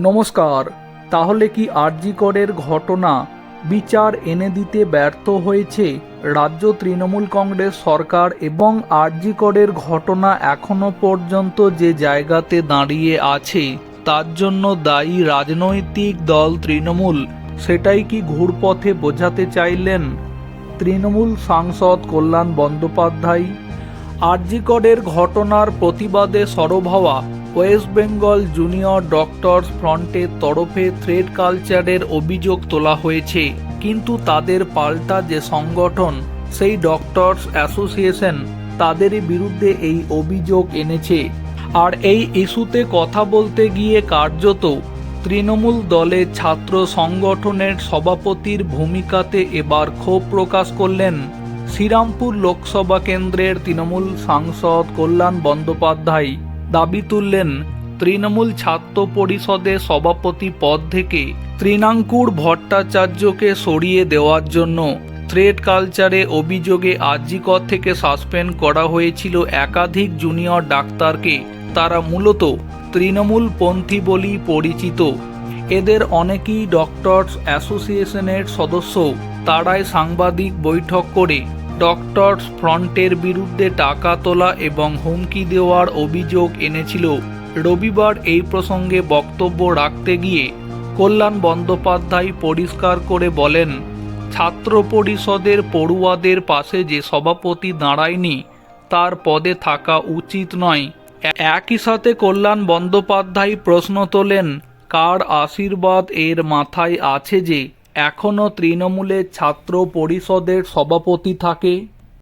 নমস্কার, তাহলে কি আরজিকরের ঘটনা বিচার এনে দিতে ব্যর্থ হয়েছে রাজ্য তৃণমূল কংগ্রেস সরকার এবং আরজিকরের ঘটনা এখনও পর্যন্ত যে জায়গাতে দাঁড়িয়ে আছে, তার জন্য দায়ী রাজনৈতিক দল তৃণমূল, সেটাই কি ঘুরপথে বোঝাতে চাইলেন তৃণমূল সাংসদ কল্যাণ বন্দ্যোপাধ্যায়? আরজিকরের ঘটনার প্রতিবাদে সরব হওয়া ওয়েস্ট বেঙ্গল জুনিয়র ডক্টরস ফ্রন্টের তরফে থ্রেড কালচারের অভিযোগ তোলা হয়েছে। কিন্তু তাদের পাল্টা যে সংগঠন, সেই ডক্টরস অ্যাসোসিয়েশন তাদেরই বিরুদ্ধে এই অভিযোগ এনেছে। আর এই ইস্যুতে কথা বলতে গিয়ে কার্যত তৃণমূল দলের ছাত্র সংগঠনের সভাপতির ভূমিকাতে এবার ক্ষোভ প্রকাশ করলেন শ্রীরামপুর লোকসভা কেন্দ্রের তৃণমূল সাংসদ কল্যাণ বন্দ্যোপাধ্যায়। দাবি তুললেন তৃণমূল ছাত্র পরিষদের সভাপতি পদ থেকে তৃণাঙ্কুর ভট্টাচার্যকে সরিয়ে দেওয়ার জন্য থ্রেড কালচারে অভিযোগে আর্জিকর থেকে সাসপেন্ড করা হয়েছিল একাধিক জুনিয়র ডাক্তারকে। তারা মূলত তৃণমূল পন্থী বলেই পরিচিত। এদের অনেকেই ডক্টরস অ্যাসোসিয়েশনের সদস্য। তারাই সাংবাদিক বৈঠক করে ডক্টরস ফ্রন্টের বিরুদ্ধে টাকা তোলা এবং হুমকি দেওয়ার অভিযোগ এনেছিল। রবিবার এই প্রসঙ্গে বক্তব্য রাখতে গিয়ে কল্যাণ বন্দ্যোপাধ্যায় পরিষ্কার করে বলেন, ছাত্র পরিষদের পড়ুয়াদের পাশে যে সভাপতি দাঁড়ায়নি, তার পদে থাকা উচিত নয়। একই সাথে কল্যাণ বন্দ্যোপাধ্যায় প্রশ্ন তোলেন, কার আশীর্বাদ এর মাথায় আছে যে এখনও তৃণমূলের ছাত্র পরিষদের সভাপতি থাকে।